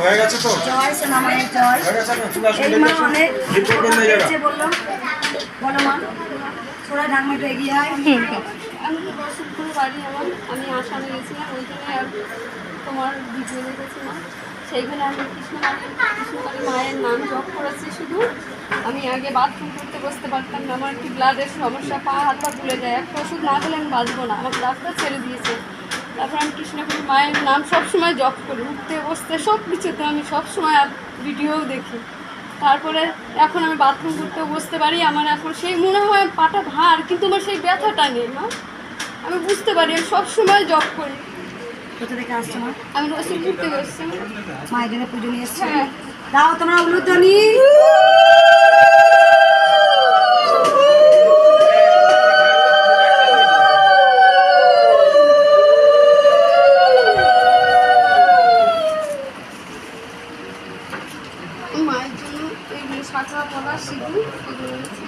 হয়ে গেছে তো? জয় সোনা মায়ের জয়। হয়ে গেছে না চলে আসুন এই মা অনেক রিপোর্ট করুন এই জায়গা। পেয়েছে বলল বলো মা ছোড়া ঢাকনা এগিয়ে আয়। আমি তো করে বাড়ি আমার আমি আসামে গেছিলাম ওইখানে আর তোমার ভিডিও দেখেছিলাম সেইখানে আমি কৃষ্ণকালী মায়ের নাম জপ করেছি শুধু। আমি আগে বাথরুম করতে বসতে পারতাম না, আমার একটু ব্লাডের সমস্যা, পা, হাত পা তুলে যায়। একটা ওষুধ না খেলে আমি বাঁচবো না আমাকে ডাক্তার ছেড়ে দিয়েছে। তারপর আমি কৃষ্ণকালী মায়ের নাম সবসময় জপ করি। উঠতে, বসতে, সব কিছুতে আমি সবসময় ভিডিওও দেখি। তারপরে এখন আমি বাথরুম করতেও বসতে পারি। আমার এখন সেই মনে হয় পাটা ভার, কিন্তু আমার সেই ব্যথাটা নেই, মা। আমি বুঝতে পারি, আমি সবসময় জব করি। কোথা থেকে আসছো মা? আমি রসুলপুর থেকে এসেছি। মায়ের জন্য পুজো নিয়ে এসছো? হ্যাঁ। দাও তোমরা উলুধ্বনি।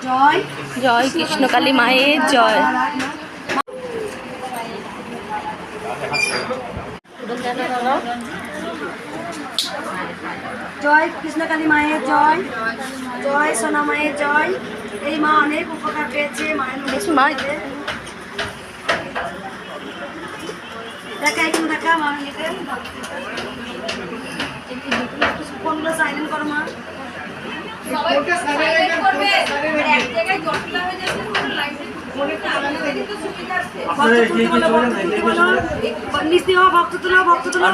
জয়। জয় কৃষ্ণকালী মায়ের জয়। জয় কৃষ্ণকালী মায়ের জয়। জয় সোনা মায়ের জয়। এই মা অনেক উপকার পেয়েছে মায়ের। দেখা একটু দেখা মা ইয়েতে ফোনগুলো সাইলেন্ট করো মা। ভক্ত তুলো ভক্ত তুলো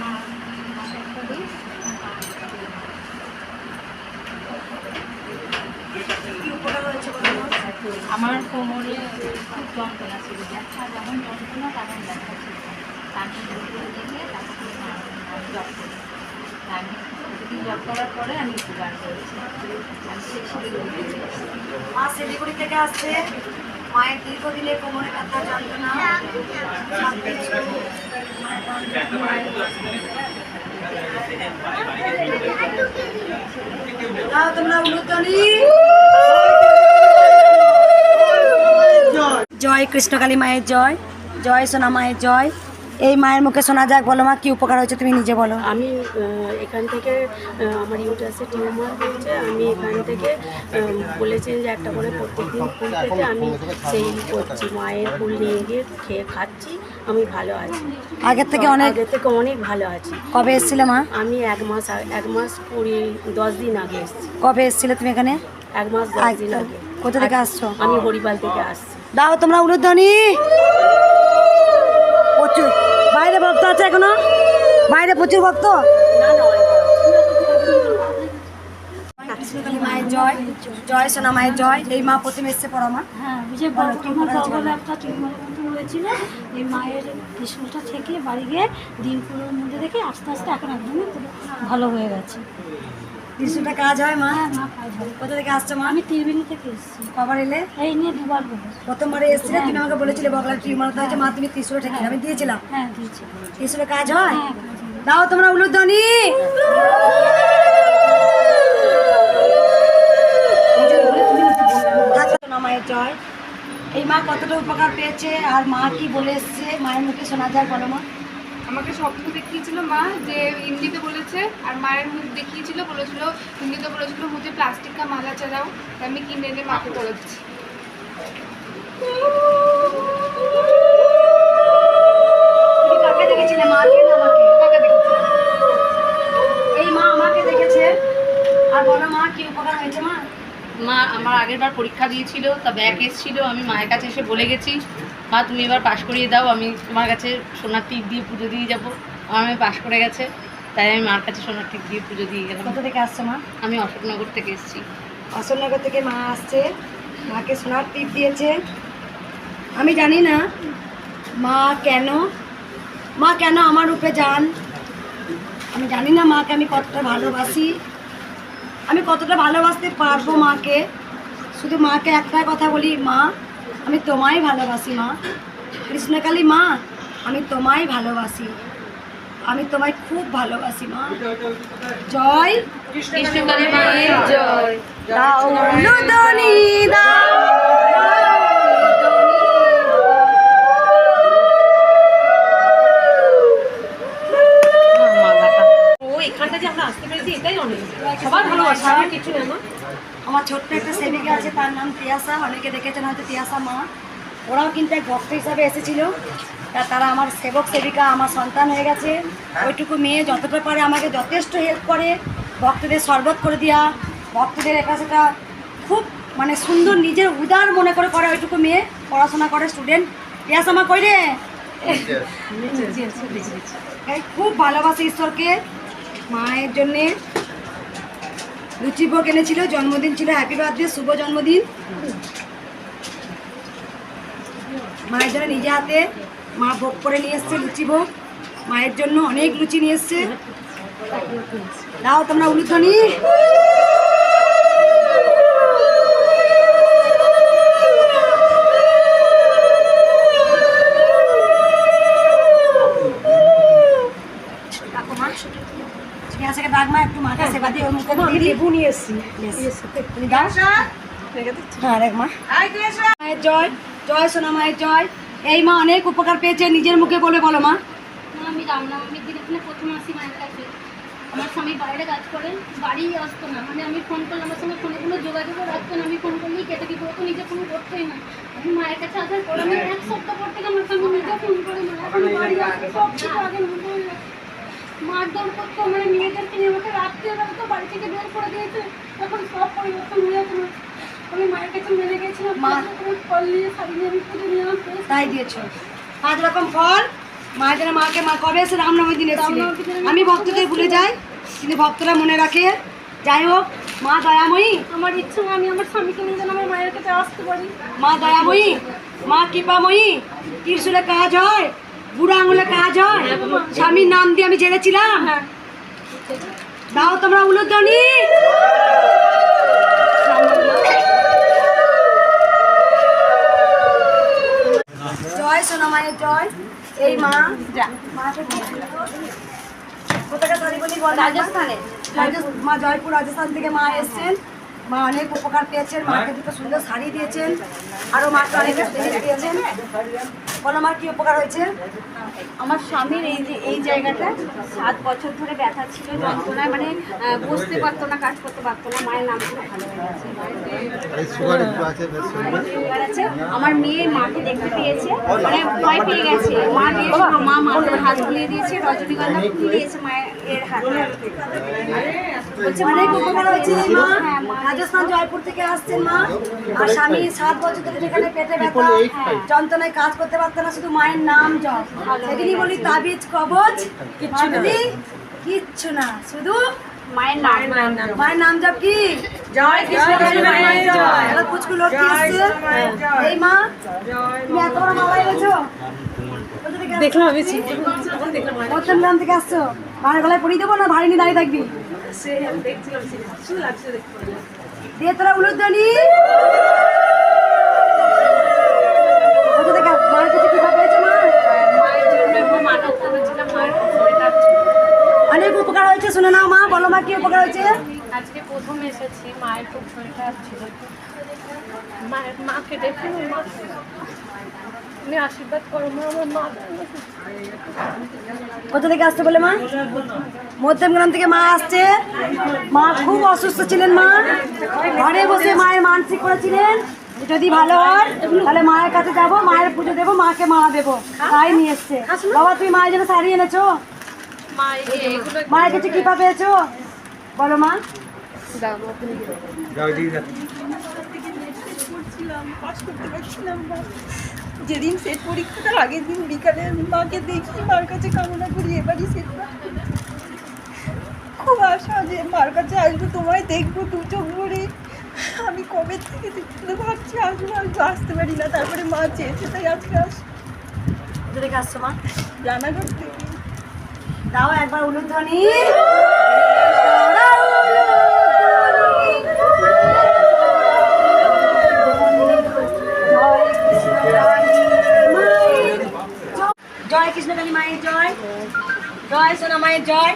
মা? আমার কোমরে খুব যন্ত্রণা ছিল। ব্যথা যেমন যন্ত্রণা তেমন ব্যথা ছিল। তারপর ডক্টর দেখে আমি জব করি। আমি জব করার পরে আমি উপকার করেছি। মা শিলিগুড়ি থেকে আসছে। মায়ের দীর্ঘদিনের কোমরে ব্যথা যন্ত্রণা সবকিছু দাও তোমরা উলুধ্বনি জয় কৃষ্ণকালী মায়ের জয় জয় সোনা মায়ের জয়। এই মায়ের মুখে শোনা যাক, বলো মা, কি উপকার হয়েছে তুমি নিজে বলো। আমি এখান থেকে আমার ইউটাসে টিউমার হয়েছে। আমি এখান থেকে বলেছেন যে একটা করে প্রত্যেকদিন ফুল থেকে আমি সেই করছি, মায়ের ফুল নিয়ে গিয়ে খেয়ে খাচ্ছি। আমি ভালো আছি। আগের থেকে অনেক আগের থেকে অনেক ভালো আছি। কবে এসেছিলে মা? আমি এক মাস এক মাস কুড়ি দশ দিন আগে এসেছি। কবে এসেছিলে তুমি এখানে? এক মাস দশ দিন আগে। কোথা থেকে আসছো? আমি হরিপাল থেকে আসছি। দাও তোমরা উলুধ্বনি। প্রচুর। বাইরে ভক্ত আছে এখনও? বাইরে প্রচুর ভক্ত? মায়ের জয়। জয় সোনা মায়ের জয়। এই মা প্রথমে এসছে পড়া মা হ্যাঁ বগলে হয়েছিল। এই মায়ের ত্রিশুলটা থেকে বাড়ি গিয়ে দিনপুরের মধ্যে দেখে আস্তে আস্তে এখন একদমই পুরো ভালো হয়ে গেছে। কাজ হয় মা? হ্যাঁ মা কাজ হয়। কোথা থেকে আসছো মা? আমি ত্রিবেণী থেকে এসেছি। কবার এলে? এই নিয়ে দুবার বলে প্রথমবারে এসেছিলে? তুমি আমাকে বলেছিলে বগলার টিউমার হয়েছে? মা তুমি ঠেকে আমি দিয়েছিলাম। হ্যাঁ দিয়েছি। ত্রিশুলের কাজ হয়? হ্যাঁ দাও তোমরা উলুধ্বনি। মায়ের জয়। এই মা কতটা উপকার পেয়েছে আর মা কি বলে এসছে? মায়ের মুখে শোনা যায়, বলো মা। আমাকে স্বপ্ন দেখিয়েছিল মা যে হিন্দিতে বলেছে আর মায়ের মুখ দেখিয়েছিল, বলেছিল হিন্দিতে বলেছিল, মুখে প্লাস্টিক কা মালা চালাও আমি কিনে এনে মাকে পড়াচ্ছি তুমি মা আমার আগের বার পরীক্ষা দিয়েছিল তা ব্যাক এসেছিল আমি মায়ের কাছে এসে বলে গেছি মা তুমি এবার পাশ করিয়ে দাও আমি তোমার কাছে সোনার টিপ দিয়ে পুজো দিয়ে যাব। আমার মেয়ে পাশ করে গেছে তাই আমি মার কাছে সোনার টিপ দিয়ে পুজো দিয়ে গেলাম। কোথা থেকে আসছো মা? আমি অশোকনগর থেকে এসেছি। অশোকনগর থেকে মা আসছে মাকে সোনার টিপ দিয়েছে। আমি জানি না মা কেন মা কেন আমার রূপে যান? আমি জানি না মাকে আমি কতটা ভালোবাসি। আমি কতটা ভালোবাসতে পারব মাকে? শুধু মাকে একটাই কথা বলি মা আমি তোমায় ভালোবাসি মা। কৃষ্ণকালী মা আমি তোমায় ভালোবাসি। আমি তোমায় খুব ভালোবাসি মা। জয়। কৃষ্ণকালী মায়ের জয়। দাও দাও ও এখানটা যে আমরা আসতে পেরেছি এটাই অনেক। সবার ভালোবাসা। আর কিছু না মা। আমার ছোট্ট একটা সেবিকা আছে তার নাম তিয়াসা। অনেকে দেখেছেন হয়তো তিয়াসা মা। ওরাও কিন্তু এক ভক্ত হিসাবে এসেছিল। তা তারা আমার সেবক সেবিকা আমার সন্তান হয়ে গেছে। ওইটুকু মেয়ে যতটা পারে আমাকে যথেষ্ট হেল্প করে। ভক্তদের শরবত করে দেওয়া ভক্তদের এটা সেটা খুব মানে সুন্দর নিজের উদার মনে করে করে ওইটুকু মেয়ে পড়াশোনা করে স্টুডেন্ট তিয়াসা মা কই রে? খুব ভালোবাসে ঈশ্বরকে মায়ের জন্যে। লুচি ভোগ এনেছিল, জন্মদিন ছিল হ্যাপি বার্থডে শুভ জন্মদিন। মায়ের জন্য নিজে হাতে মা ভোগ করে নিয়ে এসছে লুচি ভোগ মায়ের জন্য অনেক লুচি নিয়ে এসছে। দাও তোমরা উলুধ্বনি। ঠিক আছে ডাক মা একটু মাকে সেবা দিয়ে ওর মুখে দিয়ে লেবু নিয়ে এসছি হ্যাঁ রেখ মা মায়ের জয় জয় সোনা মায়ের জয়। এই মা অনেক উপকার পেয়েছে নিজের মুখে বলে বলো মা। আমি রামনবমীর দিন এখানে প্রথম আসি মায়ের কাছে। আমার স্বামী বাইরে কাজ করেন বাড়ি আসতো না। মানে আমি ফোন করলে আমার সঙ্গে ফোনে কোনো যোগাযোগও রাখতো না। আমি ফোন করলেই কেটে দিত ও তো নিজে ফোন করতোই না। আমি মায়ের কাছে আসার পর আমি এক সপ্তাহ পর থেকে আমার স্বামী নিজে ফোন করে মা এখন বাড়ি আসে সব কিছু আগে হয়ে। মারধর করতো মানে মেয়েদেরকে নিয়ে আমাকে রাত্রিবেলা তো বাড়ি থেকে বের করে দিয়েছে। এখন সব পরিবর্তন হয়ে গেছে। আমি মায়ের কাছে মেনে গেছিলাম ফল নিয়ে শাড়ি নিয়ে আমি পুজো আমার তাই দিয়েছ। পাঁচ রকম ফল। মা যেন মাকে মা কবে এসে রামনবমীর দিন এসেছিলে? আমি ভক্তদের ভুলে যাই কিন্তু ভক্তরা মনে রাখে। যাই হোক মা দয়াময়ী। আমার ইচ্ছে আমি আমার স্বামীকে নিয়ে যেন আমার মায়ের কাছে আসতে পারি। মা দয়াময়ী মা কৃপাময়ী ত্রিশুলে কাজ হয়। বুড়ো আঙুলে কাজ হয়? স্বামীর নাম দিয়ে আমি জেনেছিলাম দাও তোমরা উলুধ্বনি। জয় সোনা মায়ের জয়। এই মা মাকে কোথাকার বলি বল? রাজস্থানে। মা জয়পুর রাজস্থান থেকে মা এসেছেন। মা অনেক উপকার পেয়েছেন মাকে দুটো সুন্দর শাড়ি দিয়েছেন আরও মাকে অনেক জিনিস দিয়েছেন। বলো মা কি উপকার হয়েছে? আমার স্বামীর এই যে এই জায়গাটা সাত বছর ধরে ব্যথা ছিল যন্ত্রণায় মানে বসতে পারতো না কাজ করতে পারতো না মায়ের নাম করে ভালো হয়ে আমার মেয়ে মাকে দেখতে পেয়েছে মানে ভয় পেয়ে গেছে। মা দিয়েছিল মা মাথায় হাত বুলিয়ে দিয়েছে রজনীগন্ধা ফুল দিয়েছে মায়ের হাতে। বলছে অনেক উপকার হয়েছে। হ্যাঁ, মা রাজস্থান জয়পুর থেকে আসছেন মা। আর স্বামী সাত বছর ধরে যেখানে পেটে ব্যথা যন্ত্রণায় কাজ করতে পারতো না শুধু মায়ের নাম জপ। সেদিনই বলি তাবিজ কবচ কিচ্ছু কিচ্ছু না শুধু মায়ের নাম। মায়ের নাম জপ। কি? জয় কৃষ্ণ জয় পুচকু লোক এই মা তুমি এত বড় আসছো? দেখলাম আমি। তখন গ্রাম থেকে আসছো। মায়ের গলায় পরিয়ে দেবো না ভারী নিয়ে দাঁড়িয়ে থাকবি? সে দেখছিলাম দিয়ে তোরা উলুধ্বনি শরীরটা অনেক উপকার হয়েছে, শুনে নাও মা, বলো মা, কি উপকার হয়েছে? আজকে প্রথম এসেছি, মায়ের খুব শরীর খারাপ ছিল। মায়ের মাকে দেখে তুমি আশীর্বাদ করো মা আমার মা কোথা থেকে আসছে বলে মা? মধ্যমগ্রাম থেকে মা আসছে। মা খুব অসুস্থ ছিলেন মা। ঘরে বসে মায়ের মানসিক করেছিলেন। যদি ভালো হয় তাহলে মায়ের কাছে যাব মায়ের পুজো দেবো মাকে মালা দেবো। তাই নিয়ে এসছে। বাবা তুমি মায়ের জন্য শাড়ি এনেছো? মায়ের কাছে কৃপা পেয়েছ? বলো মা। দাও। যেদিন সেট পরীক্ষাটার আগের দিন বিকালে মাকে দেখি মার কাছে কামনা করি এবারই সেট খুব আশা যে মার কাছে আসব তোমায় দেখব দু চোখ ভরে। আমি কবে থেকে দেখতে ভাবছি আসব আসব আসতে পারি না তারপরে মা চেয়েছে তাই আজকে আস। কোথা থেকে আসছো মা? রানাঘাট থেকে। দাও একবার উলুধ্বনি। জয় কৃষ্ণ কালী মায়ের জয়। জয় সোনা মায়ের জয়।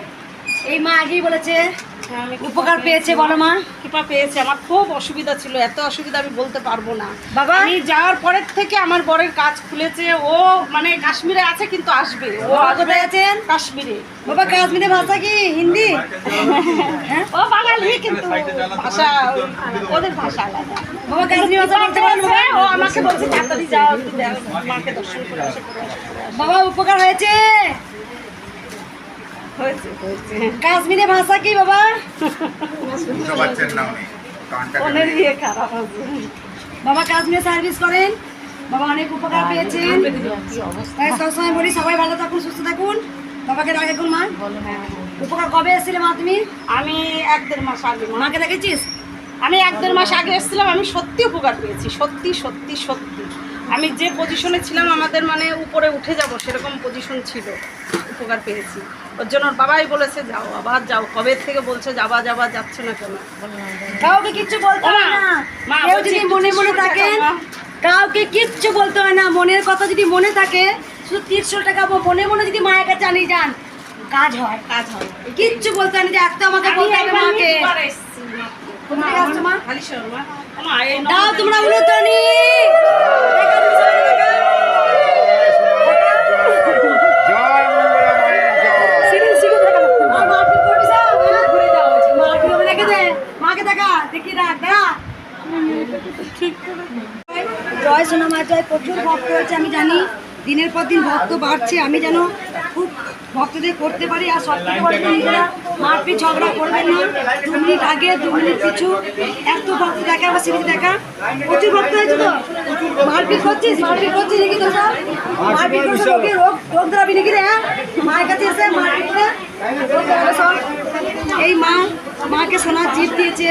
এই মা আগেই বলেছে উপকার পেয়েছে। বলো মা। কৃপা পেয়েছে। আমার খুব অসুবিধা ছিল। এত অসুবিধা আমি বলতে পারব না। বাবা? আমি যাওয়ার পরের থেকে আমার বরের কাজ খুলেছে। ও মানে কাশ্মীরে আছে কিন্তু আসবে। ও কোথায় আছেন? কাশ্মীরে। বাবা কাশ্মীরে ভাষা কি? হিন্দি? হ্যাঁ? ও বাঙালি কিন্তু ভাষা ওদের ভাষা আলাদা। বাবা কাশ্মীরি ভাষা বলতে পারেন ও আমাকে বলছে তাড়াতাড়ি যাও মাকে দর্শন করে আসো। বাবা উপকার হয়েছে? হয়েছে হয়েছে। কাশ্মীরে ভাষা কি বাবা? ইয়ে বাবা কাশ্মীরে সার্ভিস করেন। বাবা অনেক উপকার পেয়েছেন। তাই সবসময় বলি সবাই ভালো থাকুন সুস্থ থাকুন। বাবাকে রাখুন মা? উপকার কবে এসেছিলে মা তুমি? আমি এক দেড় মাস আগে। মাকে দেখেছিস? আমি এক দেড় মাস আগে এসেছিলাম আমি সত্যি উপকার পেয়েছি সত্যি সত্যি সত্যি। আমি যে পজিশনে ছিলাম আমাদের মানে উপরে উঠে যাব সেরকম পজিশন ছিল। উপকার পেয়েছি। ওর জন্য ওর বাবাই বলেছে যাও আবার যাও। কবে থেকে বলছে যাবা যাবা যাচ্ছে না কেন? কাউকে কিচ্ছু বলতে হয় না। কেউ যদি মনে মনে থাকেন কাউকে কিচ্ছু বলতে হয় না। মনের কথা যদি মনে থাকে শুধু তিনশো টাকা মনে মনে যদি মায়ের কাছে আনিয়ে যান কাজ হয়। কাজ হবে কিচ্ছু বলতে হয় না যে একটা আমাকে বলতে হবে মাকে। দাও তোমরা উলুতনি জয় মঙ্গলা মায়ের জয় মাকে দেখা দেখি রাখ দাঁড়া জয় সোনামা জয়। প্রচুর ভক্ত হয়েছে, আমি জানি। দিনের পর দিন ভক্ত বাড়ছে, আমি যেন খুব ভক্তদের করতে পারি। আর সব থেকে মারপিট ঝগড়া করবেন না। দু মিনিট আগে, দু মিনিট পিছু। এত ভক্ত দেখা, আবার সিরিজ দেখা। প্রচুর ভক্ত হয়েছে তো? মারপিট করছিস মারপিট করছিস নাকি তো সব? মারপিট করছে রোগ রোগ ধরাবি নাকি রে হ্যাঁ? মায়ের কাছে এসে মারপিট করে। এই মা, মাকে সোনার জিপ দিয়েছে।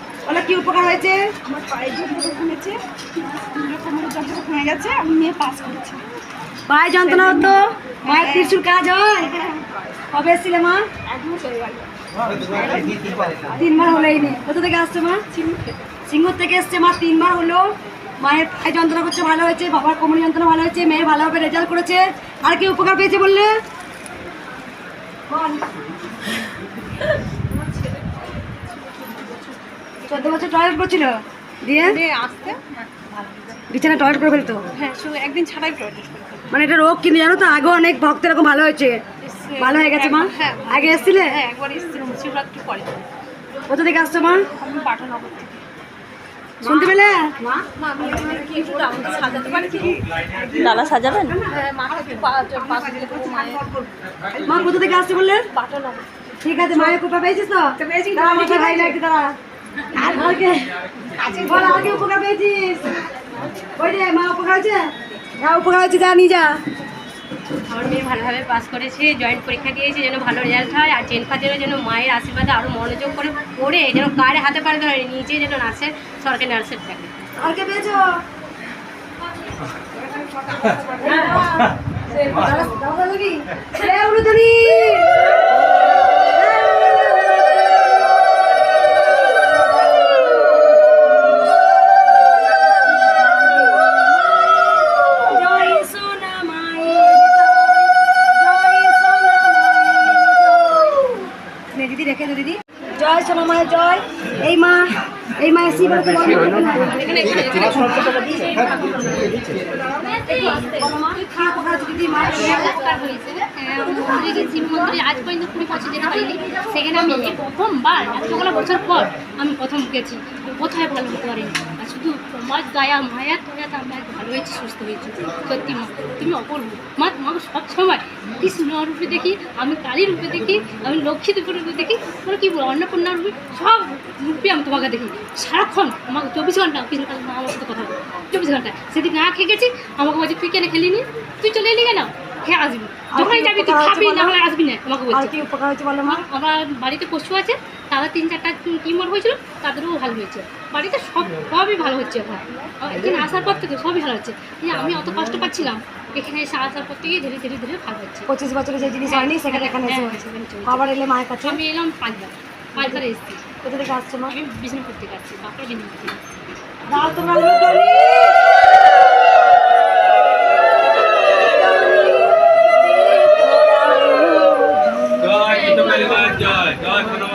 বলো কি উপকার হয়েছে? আমার পায়ের জন্য কমেছে। কোমরের যন্ত্রণা কমে গেছে আমি মেয়ে পাস করেছি। পায়ে যন্ত্রণা হতো? মায়ের ত্রিশুর কাজ হয়? কবে এসেছিলে মা? এক মাস হয়ে গেল। তিনবার হলোই নি কোথা থেকে আসছে মা? সিঙ্গুর থেকে এসছে মা তিনবার হলো। মায়ের পায়ে যন্ত্রণা করছে ভালো হয়েছে। বাবার কোমর যন্ত্রণা ভালো হয়েছে মেয়ে ভালোভাবে রেজাল্ট করেছে। আর কি উপকার পেয়েছে বললে? বল। চোদ্দ বছর টয়লেট করছিল। দিয়ে আসতে? বিছানা টয়লেট করে ফেলতো। হ্যাঁ শুধু একদিন ছাড়াই প্রয়োজন মানে এটা রোগ কিন্তু জানো তো? আগে অনেক ভক্ত এরকম ভালো হয়েছে। ভালো হয়ে গেছে মা? হ্যাঁ। আগে এসেছিলে? হ্যাঁ একবার এসেছিলাম শিবরাত্রি পরে। কোথা থেকে আসছো মা? আমি পাঠানগর থেকে। শুনতে পেলে? মা? কি সাজাতে পারি কি? ডালা সাজাবেন? হ্যাঁ মা কোথা থেকে আসছে ঠিক আছে মায়ের কৃপা পেয়েছিস তো? পেয়েছি। ভাই লাগছে তারা আর কালকে বল আগে উপকার পেয়েছিস ওই রে মা উপকার হয়েছে যা উপকার হয়েছে যা নিয়ে যা আমার মেয়ে ভালোভাবে পাস করেছে জয়েন্ট পরীক্ষা দিয়েছে যেন ভালো রেজাল্ট হয় আর টেন পাতেরও যেন মায়ের আশীর্বাদে আরও মনোযোগ করে পড়ে যেন কারে হাতে পারে ধরে নিজে যেন নার্সের সরকারি নার্সের থাকে আর পেয়েছ দাদা দাদা কি এই বেশি হলো? বলতে হ্যাঁ, আজ পর্যন্ত কুড়ি বছর দিন পারিনি সেখানে আমি প্রথমবার এতগুলো বছর পর আমি প্রথম গেছি। কোথায় ভালো হতে পারিনি শুধু তোমার দয়া, মায়া তোরা তো আমরা ভালো হয়েছি সুস্থ হয়েছি। সত্যি মা, তুমি অপূর্ব। মা তোমাকে সব সময় কৃষ্ণ রূপে দেখি, আমি কালী রূপে দেখি, আমি লক্ষ্মী রূপে রূপে দেখি মানে কি বলব অন্নপূর্ণা রূপে সব রূপে আমি তোমাকে দেখি। সারাক্ষণ আমাকে চব্বিশ ঘণ্টা, কৃষ্ণ কালী মা আমার সাথে কথা বলে। চব্বিশ ঘণ্টা সেদিন না খেয়ে গেছি, আমাকে বলছে, তুই কেন খেলিনি? তুই চলে এলি কেন? খেয়ে আসবি। যখন কি যাবি তুই খাবি না হলে আসবি না আমাকে বলছে। কি উপকার হয়েছে বলো মা আমার বাড়িতে পশু আছে তারা তিন চারটা টিউমার হয়েছিল তাদেরও ভালো হয়েছে। বাড়িতে সব সবই ভালো হচ্ছে এখন। আর এখানে আসার পর থেকে সবই ভালো হচ্ছে। আমি অত কষ্ট পাচ্ছিলাম এখানে এসে আসার পর থেকে ধীরে ধীরে ধীরে ভালো হচ্ছে। পঁচিশ বছরে যে জিনিস হয়নি সেখানে এখানে হ্যাঁ, হয়েছে। আবার এলে মায়ের কাছে? আমি এলাম পাঁচবার পাঁচবার এসেছি। কোথা থেকে আসছে মা? আমি বিষ্ণুপুর থেকে আসছি বাপরা বিষ্ণুপুর থেকে আসছি।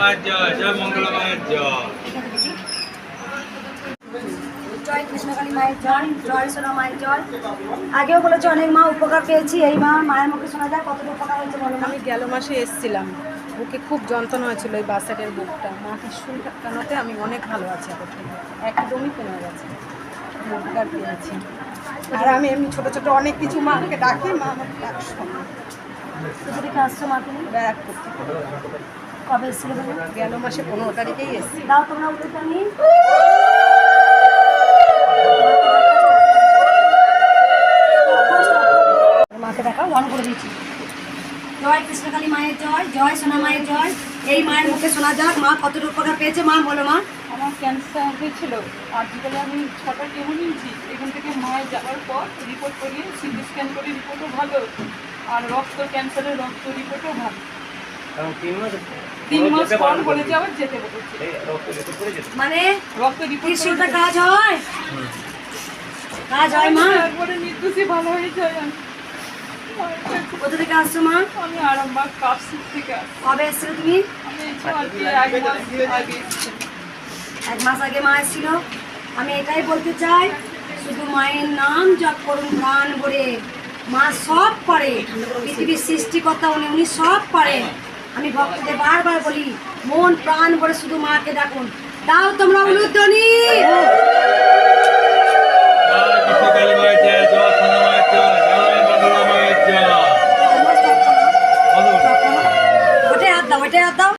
মায়ের জয় জয় মঙ্গলা মায়ের জয়। জয় কৃষ্ণকালী মায়ের জয় জয় সোনা মায়ের জয়। আগেও বলেছে অনেক মা উপকার পেয়েছি এই মা মায়ের মুখে শোনা যায় কতটা উপকার হয়েছে বলো আমি গেল মাসে এসেছিলাম বুকে খুব যন্ত্রণা হয়েছিল ওই বাসাটের বুকটা। মা ত্রিশুল কানাতে আমি অনেক ভালো আছি এখন। একদমই কমে গেছে উপকার পেয়েছি। আর আমি এমনি ছোটো ছোটো অনেক কিছু মা আমাকে ডাকে মা আমাকে ডাক শোনে কোথা থেকে আসছো মা তুমি? ব্যারাকপুর থেকে কবে এসেছিলে গেল মাসে পনেরো তারিখেই এসেছি। দাও তোমরা উলুধ্বনি। মাকে দেখাও অন করে দিচ্ছি জয় কৃষ্ণকালী মায়ের জয় জয় সোনা মায়ের জয়। এই মায়ের মুখে শোনা যাক মা কতটুকু উপকার পেয়েছে মা বলো মা। আমার ক্যান্সার হয়েছিল। আর জীবনে আমি ছটা কেমো নিয়েছি এখান থেকে মায়ের যাওয়ার পর রিপোর্ট করিয়ে সিটি স্ক্যান করে রিপোর্টও ভালো। আর রক্ত ক্যান্সারের রক্ত রিপোর্টও ভালো। তিন মাস পর বলেছে আবার যেতে বলেছে মানে রক্ত রিপোর্ট কাজ হয়? কাজ হয় মা? তারপরে নির্দোষী ভালো হয়ে যায়। আমি মায়ের কাছে কোথা থেকে আসছো মা? আমি আরামবাগ কাপসিক থেকে কবে এসেছিলে তুমি? আমি এই তো আর কি এক মাস আগে এক মাস আগে মা এসেছিল। আমি এটাই বলতে চাই শুধু মায়ের নাম জপ করুন প্রাণ ভরে। মা সব পারে পৃথিবীর সৃষ্টিকর্তা উনি উনি সব পারেন আমি ভক্তদের বারবার বলি মন প্রাণ ভরে শুধু মাকে দেখুন তাও তোমরা উলুধ্বনি।